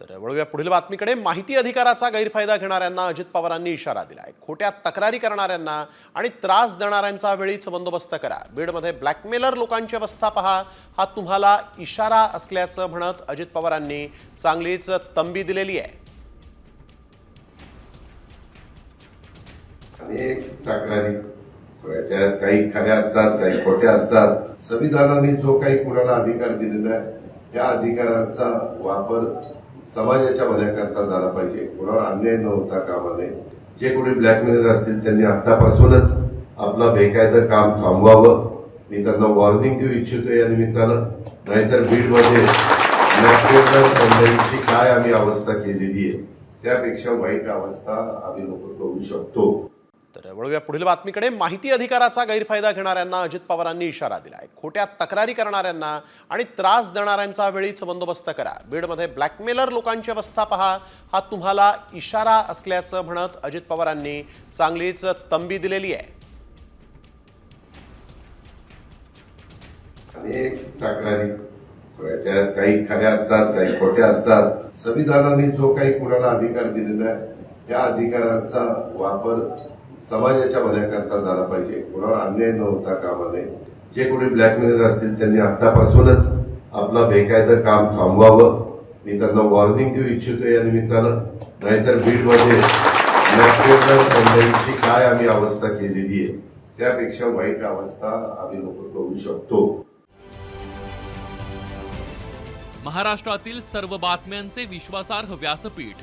तर वळूया पुढील बातमीकडे. माहिती अधिकाराचा गैरफायदा घेणाऱ्यांना अजित पवारांनी इशारा दिलाय. खोट्या तक्रारी करणाऱ्यांना आणि त्रास देणाऱ्यांचा वेळीच बंदोबस्त करा. बीडमध्ये ब्लॅकमेलर लोकांची अवस्था पहा. हा तुम्हाला इशारा असल्याचं म्हणत अजित पवारांनी चांगलीच तंबी दिलेली आहे. अनेक तक्रारी काही खऱ्या असतात काही खोट्या असतात. संविधानाने जो काही कुणाला अधिकार दिलेला आहे त्या अधिकाराचा वापर समाजाच्या भल्याकरता झाला पाहिजे. कोणावर अन्याय न होता कामा नये. जे कोणी ब्लॅकमेलर असतील त्यांनी आतापासूनच आपला बेकायदा काम थांबवावं. मी त्यांना वॉर्निंग देऊ इच्छितो या निमित्तानं. नाहीतर बीडमध्ये ब्लॅकमेलर काय आम्ही अवस्था केलेली आहे त्यापेक्षा वाईट अवस्था आम्ही लोक करू शकतो. तर वळूया पुढील बातमीकडे. माहिती अधिकाराचा गैरफायदा घेणाऱ्यांना अजित पवारांनी इशारा दिलाय. खोट्या तक्रारी करणाऱ्यांना आणि त्रास देणाऱ्यांचा वेळीच बंदोबस्त करा. बीडमध्ये ब्लॅकमेलर लोकांची अवस्था पहा. हा तुम्हाला इशारा असल्याचं म्हणत अजित पवारांनी चांगलीच तंबी दिलेली आहे. अनेक तक्रारी त्याच्यात काही खऱ्या असतात काही खोट्या असतात. संविधानाने जो काही कुणाला अधिकार दिलेला आहे त्या अधिकाराचा वापर समाजाच्या भल्याकरता झाला पाहिजे. कोणावर अन्याय न होता कामा नये जे कोणी ब्लॅकमेलर असतील त्यांनी आतापासूनच आपला बेकायदा काम थांबवावं. मी त्यांना वॉर्निंग देऊ इच्छितो या निमित्तानं. नाहीतर बीडमध्ये ब्लॅकमेलर काय आम्ही अवस्था केलेली आहे त्यापेक्षा वाईट अवस्था आम्ही लोक करू शकतो. महाराष्ट्रातील सर्व बातम्यांचे विश्वासार्ह व्यासपीठ.